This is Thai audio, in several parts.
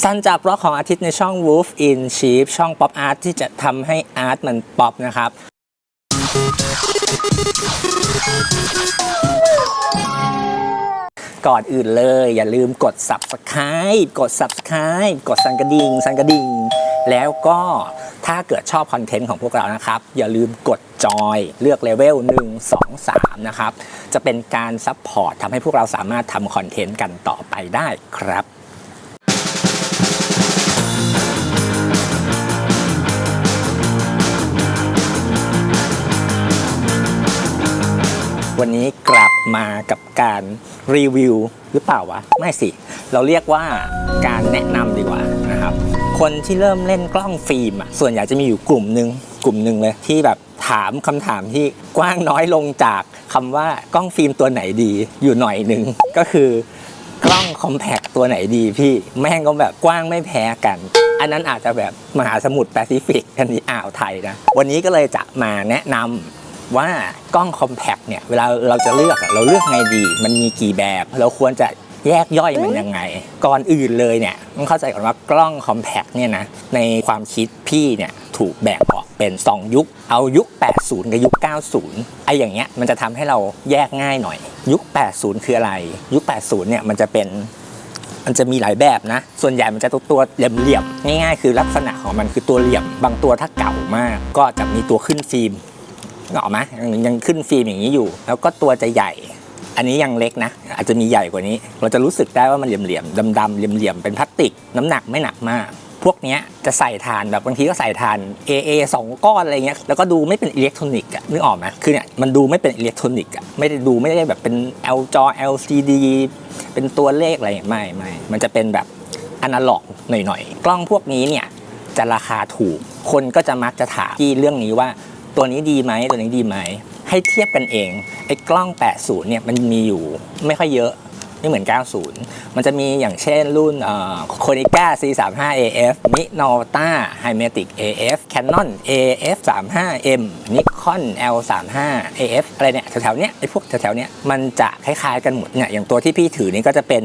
ซันจากบล็อกของอาทิตย์ในช่อง Wolf in Sheep ช่อง Pop Art ที่จะทำให้อาร์ตมันป๊อปนะครับ ก่อนอื่นเลย อย่าลืมกด subscribe กด subscribe กดสั่นกระดิ่งสั่นกระดิ่ง แล้วก็ถ้าเกิดชอบคอนเทนต์ของพวกเรานะครับ อย่าลืมกดจอยเลือกเลเวล 1 2 3 นะครับ จะเป็นการซัพพอร์ตทำให้พวกเราสามารถทำคอนเทนต์กันต่อไปได้ครับ วันนี้กลับมากับการรีวิวหรือเปล่าวะ ไม่สิ เราเรียกว่าการแนะนำดีกว่านะครับ คนที่เริ่มเล่นกล้องฟิล์มอะส่วนใหญ่จะมีอยู่กลุ่มหนึ่งกลุ่มหนึ่งเลยที่แบบถามคำถามที่กว้างน้อยลงจากคำว่ากล้องฟิล์มตัวไหนดีอยู่หน่อยหนึ่งก็คือกล้องคอมแพคตัวไหนดีพี่แม่งก็แบบกว้างไม่แพ้กัน อันนั้นอาจจะแบบมหาสมุทรแปซิฟิกอันนี้อ่าวไทยนะ วันนี้ก็เลยจะมาแนะนำ ว่ากล้องคอมแพคเนี่ยเวลาเราจะเลือกอะเราเลือกไงดี มันมีกี่แบบ เราควรจะแยกย่อยมันยังไง ก่อนอื่นเลยเนี่ยต้องเข้าใจก่อนว่ากล้องคอมแพคเนี่ยนะในความคิดพี่เนี่ยถูกแบ่งออกเป็น 2 ยุค เอายุค 80 กับยุค 90ไอ้อย่างเงี้ยมันจะทำให้เราแยกง่ายหน่อย ยุค 80 คืออะไร ยุค 80 เนี่ยมันจะเป็นมันจะมีหลายแบบนะ ส่วนใหญ่มันจะตัวตัวเหลี่ยมๆ ง่ายๆ คือลักษณะของมันคือตัวเหลี่ยม บางตัวถ้าเก่ามาก ก็จะมีตัวขึ้นฟิล์ม นออกไหมยังขึ้นฟิล์มอย่างนี้อยู่ แล้วก็ตัวจะใหญ่ อันนี้ยังเล็กนะ อาจจะมีใหญ่กว่านี้ เราจะรู้สึกได้ว่ามันเหลี่ยมๆดำๆเหลี่ยมๆเป็นพลาสติก น้ำหนักไม่หนักมากพวกนี้จะใส่ทานแบบบางทีก็ใส่ทาน AA สองก้อนอะไรเงี้ยแล้วก็ดูไม่เป็นอิเล็กทรอนิกส์อะนึกออกไหมคือเนี่ยมันดูไม่เป็นอิเล็กทรอนิกส์อะไม่ได้ดูไม่ได้แบบเป็น L จอ LCD เป็นตัวเลขอะไรไม่ไม่มันจะเป็นแบบอนาล็อกหน่อยๆ กล้องพวกนี้เนี่ยจะราคาถูกคนก็จะมักจะถามที่เรื่องนี้ว่า ตัวนี้ดีไหมตัวนี้ดีไหม ให้เทียบกันเองไอ้กล้อง 80 เนี่ยมันมีอยู่ไม่ค่อยเยอะไม่เหมือน 90 มันจะมีอย่างเช่นรุ่นโคนิก้า C35 AF Minolta Hymatic AF Canon AF 35M Nikon L35 AF อะไรเนี่ยแถวๆเนี้ยไอ้พวกแถวๆเนี้ยมันจะคล้ายๆกันหมดเนี่ยอย่างตัวที่พี่ถือนี่ก็จะเป็น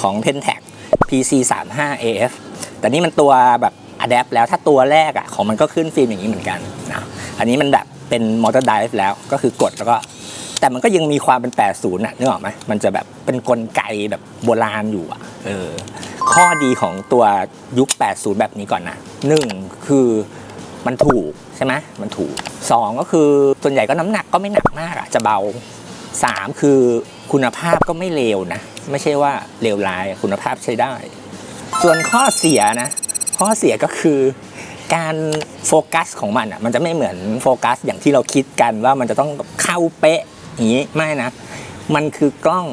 ของ Pentax PC35 AF แต่นี่มันตัวแบบ adapt แล้วถ้าตัวแรกอะของมันก็ขึ้นฟิล์มอย่างนี้เหมือนกันนะ อันนี้มันแบบเป็นมอเตอร์ไดฟ์แล้วก็คือกดแล้วก็ แต่มันก็ยังมีความเป็น 80น่ะนึกออกไหมมันจะแบบเป็นกลไกแบบโบราณอยู่อะเออข้อดีของตัวยุค 80 แบบนี้ก่อนนะหนึ่งคือมันถูกใช่ไหมมันถูกสองก็คือส่วนใหญ่ก็น้ำหนักก็ไม่หนักมากอะจะเบาสามคือคุณภาพก็ไม่เลวนะ ไม่ใช่ว่าเลวร้ายคุณภาพใช้ได้ ส่วนข้อเสียนะ ข้อเสียก็คือ การโฟกัสของมันอะมันจะไม่เหมือนโฟกัสอย่างที่เราคิดกันว่ามันจะต้องเข้าเป๊ะอย่างนี้ไม่นะ มันคือกล้อง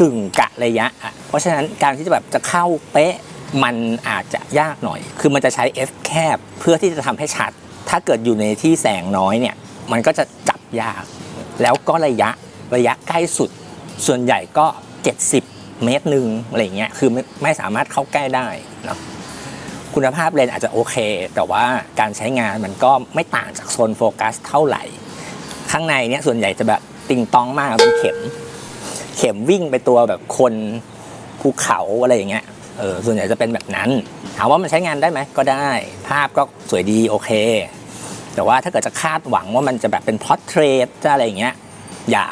กึ่งกะระยะอะเพราะฉะนั้นการที่จะแบบจะเข้าเป๊ะมันอาจจะยากหน่อย คือมันจะใช้ f แคบเพื่อที่จะทำให้ชัด ถ้าเกิดอยู่ในที่แสงน้อยเนี่ย มันก็จะจับยาก แล้วก็ระยะระยะใกล้สุด ส่วนใหญ่ก็ 70 เมตรหนึ่งอะไรเงี้ย คือไม่ไม่สามารถเข้าใกล้ได้เนาะ คุณภาพเลนอาจจะโอเค แต่ว่าการใช้งานมันก็ไม่ต่างจากโซนโฟกัสเท่าไหร่ ข้างในเนี่ยส่วนใหญ่จะแบบติงตองมากเป็นเข็ม เข็มวิ่งไปตัวแบบคนภูเขาอะไรอย่างเงี้ยเออส่วนใหญ่จะเป็นแบบนั้น ถามว่ามันใช้งานได้ไหมก็ได้ ภาพก็สวยดีโอเค แต่ว่าถ้าเกิดจะคาดหวังว่ามันจะแบบเป็นพอ r t เทรตจะอะไรอย่างเงี้ยอย่า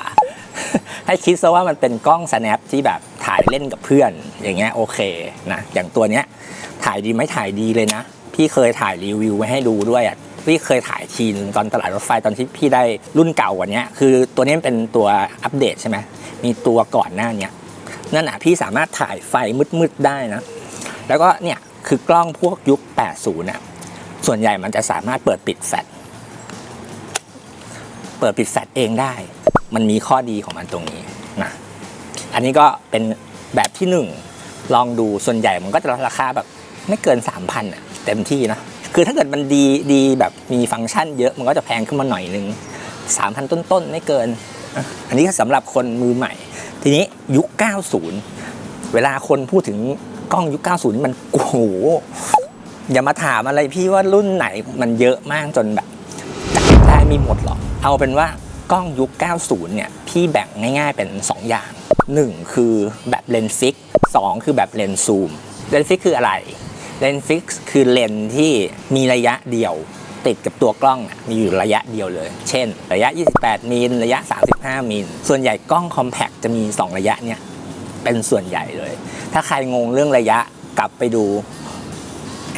ให้คิดซะว่ามันเป็นกล้อง snap ที่แบบถ่ายเล่นกับเพื่อนอย่างเงี้ยโอเคนะอย่างตัวเนี้ย ถ่ายดีไหมถ่ายดีเลยนะ พี่เคยถ่ายรีวิวไว้ให้ดูด้วยอะพี่เคยถ่ายทีนึงตอนตลาดรถไฟตอนที่พี่ได้รุ่นเก่ากว่านี้คือตัวนี้เป็นตัวอัปเดตใช่ไหมมีตัวก่อนหน้าเนี้ยนั่นอะพี่สามารถถ่ายไฟมืดๆได้นะ แล้วก็เนี่ยคือกล้องพวกยุค 80น่ะส่วนใหญ่มันจะสามารถเปิดปิดแฟลชเปิดปิดแฟลชเองได้ มันมีข้อดีของมันตรงนี้นะอันนี้ก็เป็นแบบที่หนึ่งลองดูส่วนใหญ่มันก็จะราคาแบบ ไม่เกิน 3,000อะเต็มที่นะ คือถ้าเกิดมันดีดีแบบมีฟังก์ชันเยอะมันก็จะแพงขึ้นมาหน่อยนึง3,000 ต้นๆ ไม่เกิน อันนี้ก็สำหรับคนมือใหม่ ทีนี้ยุค 90 เวลาคนพูดถึงกล้องยุค 90นี่มันโอ้โหอย่ามาถามอะไรพี่ว่ารุ่นไหนมันเยอะมากจนแบบจำได้ไม่หมดหรอก เอาเป็นว่ากล้องยุค 90 เนี่ย พี่แบ่งง่ายๆเป็น 2 อย่าง 1 คือแบบเลนส์ฟิก 2 คือแบบเลนส์ซูม เลนส์ฟิกคืออะไร เลนส์ฟิกซ์คือเลนส์ที่มีระยะเดียว ติดกับตัวกล้องมีอยู่ระยะเดียวเลย เช่น ระยะ 28 มิลระยะ 35 มิลส่วนใหญ่กล้องคอมแพคจะมี 2 ระยะเนี่ยเป็นส่วนใหญ่เลย ถ้าใครงงเรื่องระยะกลับไปดู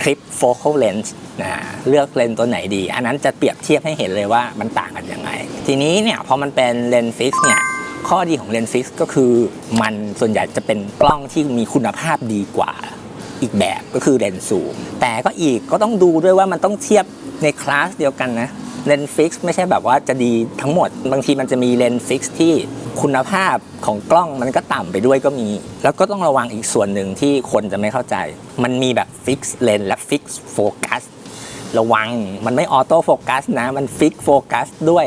คลิป focal length นะเลือกเลนส์ตัวไหนดี อันนั้นจะเปรียบเทียบให้เห็นเลยว่ามันต่างกันยังไง ทีนี้เนี่ยพอมันเป็นเลนส์ฟิกเนี่ยข้อดีของเลนส์ฟิกก็คือมันส่วนใหญ่จะเป็นกล้องที่มีคุณภาพดีกว่า อีกแบบก็คือเลนส์ซูมแต่ก็อีกก็ต้องดูด้วยว่ามันต้องเทียบในคลาสเดียวกันนะเลนส์ฟิกไม่ใช่แบบว่าจะดีทั้งหมด บางทีมันจะมีเลนส์ฟิกที่คุณภาพของกล้องมันก็ต่ำไปด้วยก็มี แล้วก็ต้องระวังอีกส่วนหนึ่งที่คนจะไม่เข้าใจ มันมีแบบฟิกเลนและฟิกโฟกัสระวังมันไม่ออโต้โฟกัสนะ มันฟิกโฟกัสด้วย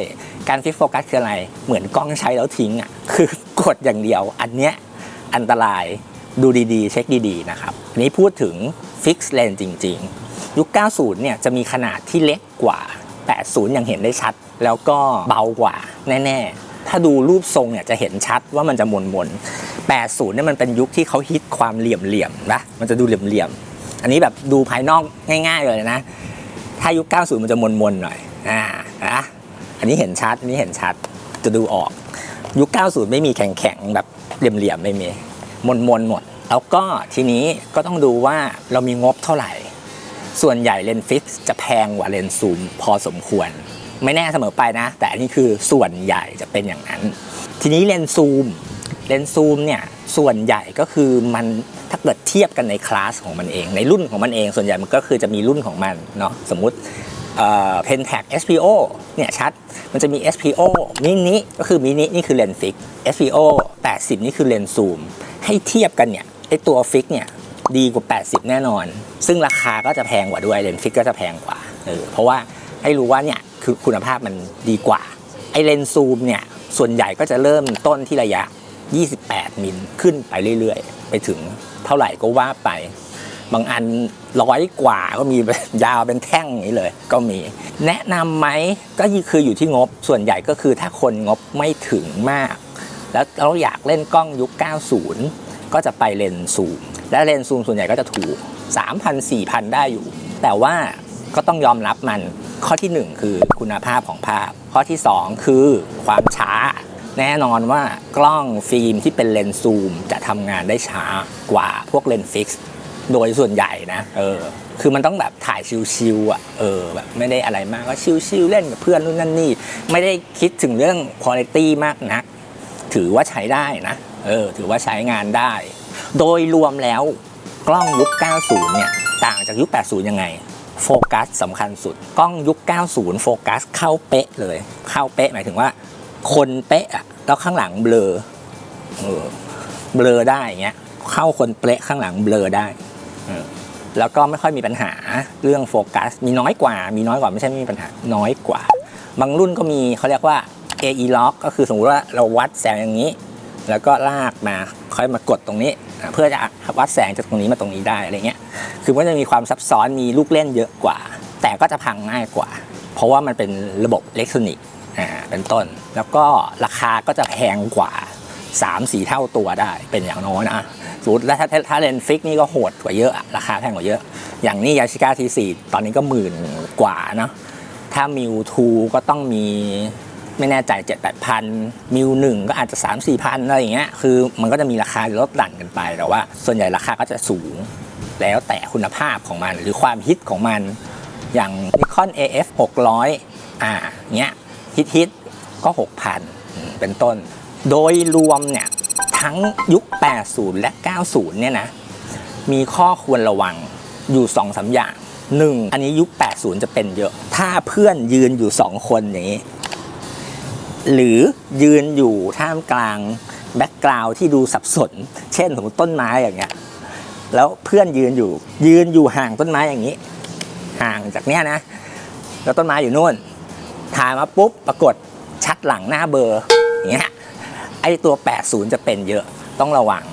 การฟิกโฟกัสคืออะไร เหมือนกล้องใช้แล้วทิ้งอะคือกดอย่างเดียว อันเนี้ยอันตราย ดูดีๆ เช็คดีๆ นะครับอันนี้พูดถึงฟิกซ์เลนจริง ๆ ยุค 90 เนี่ยจะมีขนาดที่เล็กกว่า 80 อย่างเห็นได้ชัด แล้วก็เบากว่าแน่ ๆ ถ้าดูรูปทรงเนี่ยจะเห็นชัดว่ามันจะมนมนๆ80 เนี่ยมันเป็นยุคที่เขาฮิตความเหลี่ยมๆนะมันจะดูเหลี่ยมๆ อันนี้แบบดูภายนอกง่าย ๆ เลยนะ ถ้ายุค 90 มันจะมนๆ หน่อย อ่านะอันนี้เห็นชัด อันนี้เห็นชัด จะดูออก ยุค 90 ไม่มีแข็งๆ แบบเหลี่ยมๆ ไม่มี มนๆหมด แล้วก็ทีนี้ก็ต้องดูว่าเรามีงบเท่าไหร่ ส่วนใหญ่เลนฟิกซ์จะแพงกว่าเลนซูมพอสมควร ไม่แน่เสมอไปนะ แต่อันนี้คือส่วนใหญ่จะเป็นอย่างนั้น ทีนี้เลนซูมเลนซูมเนี่ยส่วนใหญ่ก็คือมันถ้าเกิดเทียบกันในคลาสของมันเอง ในรุ่นของมันเอง ส่วนใหญ่มันก็คือจะมีรุ่นของมันเนาะสมมติเพนแท็ก SPO เนี่ยชัด มันจะมี SPO มินิก็คือมินินี่คือเลนส์ฟิก SPO 80 นี่คือเลนส์ซูม ให้เทียบกันเนี่ยไอตัวฟิกเนี่ยดีกว่า 80 แน่นอน ซึ่งราคาก็จะแพงกว่าด้วยเลนส์ฟิกก็จะแพงกว่าเออเพราะว่าให้รู้ว่าเนี่ยคือคุณภาพมันดีกว่า ไอเลนส์ซูมเนี่ยส่วนใหญ่ก็จะเริ่มต้นที่ระยะ 28 มิลขึ้นไปเรื่อยๆ ไปถึงเท่าไหร่ก็ว่าไป บางอันร้อยกว่าก็มียาวเป็นแท่งอย่างนี้เลย ก็มี แนะนำไหมก็คืออยู่ที่งบส่วนใหญ่ก็คือถ้าคนงบไม่ถึงมาก แล้วเราอยากเล่นกล้องยุค 90 ก็จะไปเลนส์ซูม และเลนส์ซูมส่วนใหญ่ก็จะถูก 3,000 4,000 ได้อยู่ แต่ว่าก็ต้องยอมรับมันข้อที่ 1 คือคุณภาพของภาพ ข้อที่ 2 คือความช้า แน่นอนว่ากล้องฟิล์มที่เป็นเลนส์ซูม จะทำงานได้ช้ากว่าพวกเลนส์ฟิกซ์โดยส่วนใหญ่นะ เออ คือมันต้องแบบถ่ายชิวๆอะ เออ แบบไม่ได้อะไรมาก ก็ชิวๆเล่นกับเพื่อนนู่นนั่นนี่ ไม่ได้คิดถึงเรื่องคุณภาพมากนัก ถือว่าใช้ได้นะเออถือว่าใช้งานได้ โดยรวมแล้วกล้องยุค 90 เนี่ย ต่างจากยุค 80 ยังไง โฟกัสสำคัญสุด กล้องยุค 90 โฟกัสเข้าเป๊ะเลย เข้าเป๊ะหมายถึงว่า คนเป๊ะอะแล้วข้างหลังเบลอเออเบลอได้อย่างเงี้ยเข้าคนเป๊ะข้างหลังเบลอได้แล้วก็ไม่ค่อยมีปัญหาเรื่องโฟกัส มีน้อยกว่า มีน้อยกว่าไม่ใช่ไม่มีปัญหาน้อยกว่า บางรุ่นก็มีเขาเรียกว่า AE lock ก็คือสมมติว่าเราวัดแสงอย่างนี้ แล้วก็ลากมาค่อยมากดตรงนี้ เพื่อจะวัดแสงจากตรงนี้มาตรงนี้ได้อะไรเงี้ยคือมันจะมีความซับซ้อนมีลูกเล่นเยอะกว่า แต่ก็จะพังง่ายกว่า เพราะว่ามันเป็นระบบอิเล็กทรอนิกส์อ่าเป็นต้น แล้วก็ราคาก็จะแพงกว่า 3-4 เท่าตัวได้เป็นอย่างน้อยนะสมมติแล้วถ้าถ้าเลนฟิกนี่ก็โหดกว่าเยอะอะราคาแพงกว่าเยอะ อย่างนี้ยาชิก้าทีสี่ตอนนี้ก็หมื่นกว่าเนาะถ้ามิวทูก็ต้องมี ไม่แน่ใจ7 8พันมิวหนึ่งก็อาจจะ 3 4พันอะไรอย่างเงี้ยคือมันก็จะมีราคาลดหลั่นกันไปแต่ว่า ส่วนใหญ่ราคาก็จะสูง แล้วแต่คุณภาพของมันหรือความฮิตของมัน อย่าง Nikon AF 600อ่าเงี้ยฮิตฮิตก็ 6,000 เป็นต้น โดยรวมเนี่ยทั้งยุค 80 และ 90 เนี่ยนะมีข้อควรระวังอยู่2อสาอย่างหนึ่งอันนี้ยุค 80 จะเป็นเยอะ ถ้าเพื่อนยืนอยู่ 2 คนอย่างนี้ หรือยืนอยู่ท่ามกลางแบ็กกราวด์ที่ดูสับสน เช่นสมมติต้นไม้อย่างเงี้ยแล้วเพื่อนยืนอยู่ ยืนอยู่ห่างต้นไม้อย่างนี้ ห่างจากเนี้ยนะ แล้วต้นไม้อยู่นู่นถ่ายมาปุ๊บปรากฏชัดหลังหน้าเบอร์อย่างเงี้ยไอตัว 80 จะเป็นเยอะต้องระวัง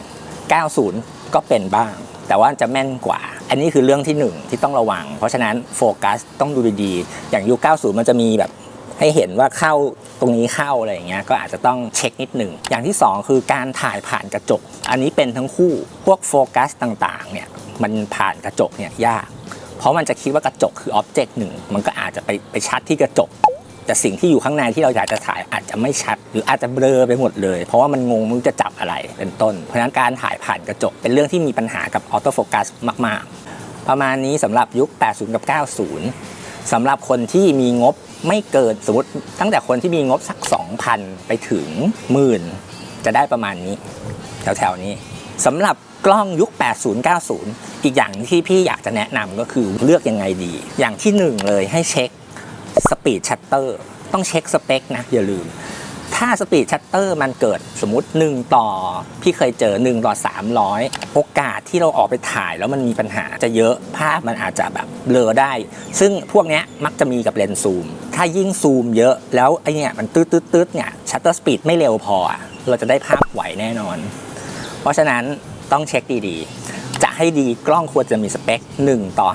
90 ก็เป็นบ้าง แต่ว่าจะแม่นกว่า อันนี้คือเรื่องที่หนึ่งที่ต้องระวัง เพราะฉะนั้นโฟกัสต้องดูดีๆ อย่างยุค90 มันจะมีแบบ ให้เห็นว่าเข้าตรงนี้เข้าอะไรอย่างเงี้ยก็อาจจะต้องเช็คนิดหนึ่ง อย่างที่สองคือการถ่ายผ่านกระจก อันนี้เป็นทั้งคู่พวกโฟกัสต่างๆเนี่ยมันผ่านกระจกเนี่ยยาก เพราะมันจะคิดว่ากระจกคืออ็อบเจกต์หนึ่งมันก็อาจจะไปไปชัดที่กระจก แต่สิ่งที่อยู่ข้างในที่เราอยากจะถ่ายอาจจะไม่ชัด หรืออาจจะเบลอไปหมดเลย เพราะว่ามันงงไมันจะจับอะไรเป็นต้น เพราะฉะนั้นการถ่ายผ่านกระจก เป็นเรื่องที่มีปัญหากับออโต้โฟกัสมาก ๆ ประมาณนี้สำหรับยุค 80 กับ 90 สำหรับคนที่มีงบไม่เกินสมมติตั้งแต่คนที่มีงบสัก 2,000 ไปถึงหมื่นจะได้ประมาณนี้ แถวๆนี้สำหรับกล้องยุค 80 90 อีกอย่างที่พี่อยากจะแนะนำก็คือเลือกยังไงดี อย่างที่หนึ่งเลยให้เช็คสปีดชัตเตอร์ต้องเช็คสเปคนะอย่าลืม ถ้าสปีดชัตเตอร์มันเกิดสมมติ 1 ต่อ พี่เคยเจอ 1 ต่อ 300 โอกาสที่เราออกไปถ่ายแล้วมันมีปัญหาจะเยอะภาพมันอาจจะแบบเบลอได้ ซึ่งพวกเนี้ยมักจะมีกับเลนส์ซูม ถ้ายิ่งซูมเยอะแล้วไอเนี่ยมันตืดตืดตืดเนี่ยชัตเตอร์สปีดไม่เร็วพอ เราจะได้ภาพไหวแน่นอน เพราะฉะนั้นต้องเช็คดีๆ จะให้ดีกล้องควรจะมีสเปค 1 ต่อ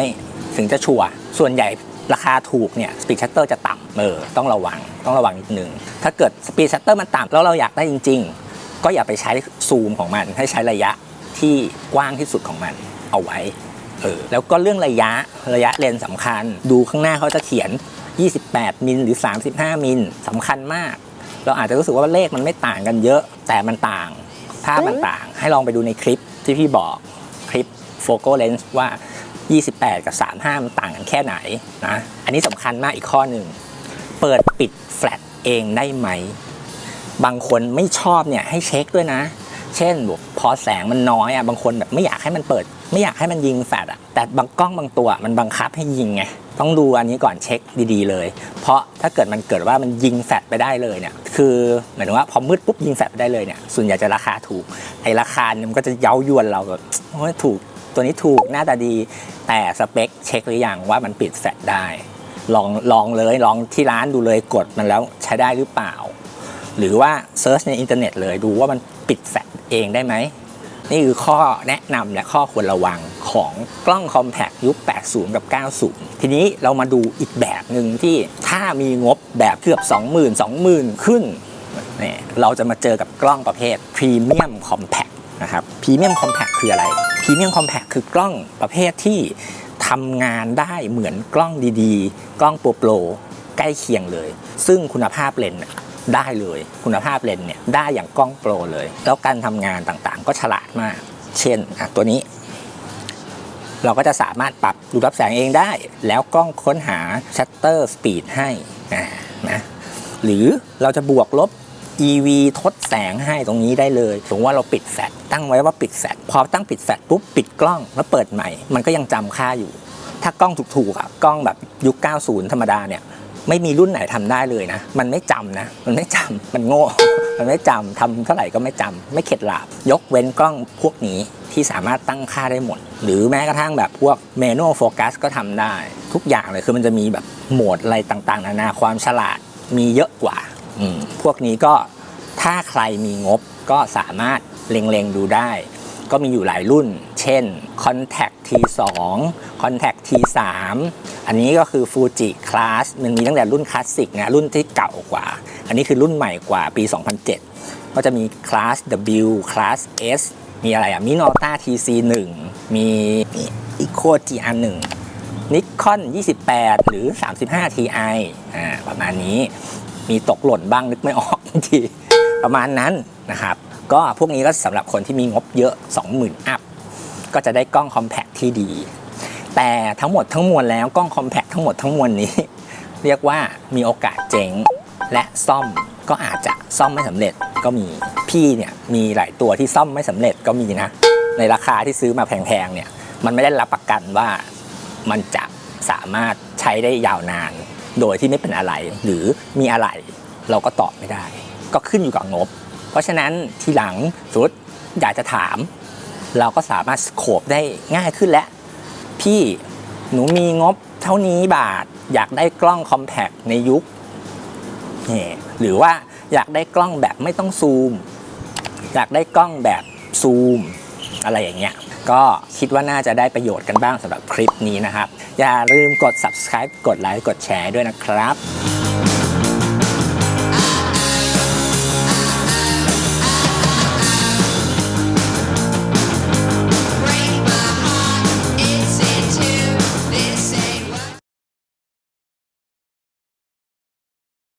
500 ถึงจะชัวร์ส่วนใหญ่ ราคาถูกเนี่ยสปีดชัตเตอร์จะต่ำเออต้องระวังต้องระวังนิดนึง ถ้าเกิดสปีดชัตเตอร์มันต่ำแล้วเราอยากได้จริง ๆ ก็อย่าไปใช้ซูมของมัน ให้ใช้ระยะที่กว้างที่สุดของมันเอาไว้เออแล้วก็เรื่องระยะระยะเลนสำคัญ ดูข้างหน้าเขาจะเขียน 28 มิลหรือ 35 มิลสำคัญมาก เราอาจจะรู้สึกว่าเลขมันไม่ต่างกันเยอะ แต่มันต่างภาพมันต่าง ให้ลองไปดูในคลิปที่พี่บอกคลิปโฟกัสเลนส์ว่า 28 กับ 35 มันต่างกันแค่ไหนนะ อันนี้สำคัญมากอีกข้อหนึ่ง เปิดปิดแฟลชเองได้ไหม บางคนไม่ชอบเนี่ยให้เช็คด้วยนะ เช่นพอแสงมันน้อยอะ บางคนแบบไม่อยากให้มันเปิด ไม่อยากให้มันยิงแฟลชอะ แต่บางกล้องบางตัวมันบังคับให้ยิงไง ต้องดูอันนี้ก่อนเช็คดีๆเลย เพราะถ้าเกิดมันเกิดว่ามันยิงแฟลชไปได้เลยเนี่ย คือหมายถึงว่าพอมืดปุ๊บยิงแฟลชไปได้เลยเนี่ย ส่วนใหญ่จะราคาถูก ไอ้ราคาเนี่ยมันก็จะเย้ายวนเราแบบถูก ตัวนี้ถูกหน้าตาดี แต่สเปคเช็คหรือยังว่ามันปิดแฟลชได้ ลองลองเลยลองที่ร้านดูเลยกดมันแล้วใช้ได้หรือเปล่า หรือว่าเซิร์ชในอินเทอร์เน็ตเลยดูว่ามันปิดแฟลชเองได้ไหม นี่คือข้อแนะนำและข้อควรระวังของกล้องคอมแพคยุค 80 กับ 90 ทีนี้เรามาดูอีกแบบหนึ่งที่ถ้ามีงบแบบเกือบ 20,000 20,000 ขึ้นเนี่ยเราจะมาเจอกับกล้องประเภทพรีเมียมคอมแพค นะครับพรีเมียมคอมแพคคืออะไรพรีเมียมคอมแพคคือกล้องประเภทที่ทำงานได้เหมือนกล้องดีๆ กล้องโปรโปรใกล้เคียงเลย ซึ่งคุณภาพเลนส์ได้เลย คุณภาพเลนส์เนี่ยได้อย่างกล้องโปรเลย แล้วการทำงานต่างๆ ก็ฉลาดมาก เช่นตัวนี้ เราก็จะสามารถปรับดูรับแสงเองได้ แล้วกล้องค้นหาชัตเตอร์สปีดให้อ่านะหรือเราจะบวกลบ EV ทดแสงให้ตรงนี้ได้เลยสมมติว่าเราปิดแฟลชตั้งไว้ว่าปิดแฟลชพอตั้งปิดแฟลชปุ๊บปิดกล้องแล้วเปิดใหม่ มันก็ยังจำค่าอยู่ ถ้ากล้องถูกๆอะกล้องแบบยุค 90 ธรรมดาเนี่ยไม่มีรุ่นไหนทำได้เลยนะ มันไม่จำนะ มันไม่จำมันโง่ มันไม่จำทำเท่าไหร่ก็ไม่จำไม่เข็ดหลาบ ยกเว้นกล้องพวกนี้ที่สามารถตั้งค่าได้หมด หรือแม้กระทั่งแบบพวกเมนูโฟกัสก็ทำได้ ทุกอย่างเลยคือมันจะมีแบบโหมดอะไรต่างๆ นานาความฉลาดมีเยอะกว่า พวกนี้ก็ถ้าใครมีงบก็สามารถเล็งๆดูได้ ก็มีอยู่หลายรุ่น เช่น Contact T2 Contact T3 อันนี้ก็คือ Fuji Class มันมีตั้งแต่รุ่นคลาสสิกนะ รุ่นที่เก่ากว่า อันนี้คือรุ่นใหม่กว่าปี 2007 ก็จะมี Class W Class S มีอะไรอะ Minolta TC1 มี Eco GR1 Nikon 28 หรือ 35 Ti อ่าประมาณนี้ มีตกหล่นบ้างนึกไม่ออกบางทีประมาณนั้นนะครับ ก็พวกนี้ก็สำหรับคนที่มีงบเยอะ 20,000 อัพ ก็จะได้กล้องคอมแพคที่ดี แต่ทั้งหมดทั้งมวลแล้วกล้องคอมแพคทั้งหมดทั้งมวลนี้ เรียกว่ามีโอกาสเจ๊งและซ่อมก็อาจจะซ่อมไม่สำเร็จก็มีพี่เนี่ยมีหลายตัวที่ซ่อมไม่สำเร็จก็มีนะ ในราคาที่ซื้อมาแพงๆเนี่ยมันไม่ได้รับประกันว่ามันจะสามารถใช้ได้ยาวนาน โดยที่ไม่เป็นอะไร หรือมีอะไรเราก็ตอบไม่ได้ ก็ขึ้นอยู่กับงบ เพราะฉะนั้นทีหลังสมมติอยากจะถาม เราก็สามารถโคบได้ง่ายขึ้นแล้วพี่หนูมีงบเท่านี้บาท อยากได้กล้องคอมแพคในยุคนี่หรือว่าอยากได้กล้องแบบไม่ต้องซูม อยากได้กล้องแบบซูม อะไรอย่างเงี้ย ก็คิดว่าน่าจะได้ประโยชน์กันบ้างสำหรับคลิปนี้นะครับ อย่าลืมกด subscribe กดไลค์กดแชร์ด้วยนะครับ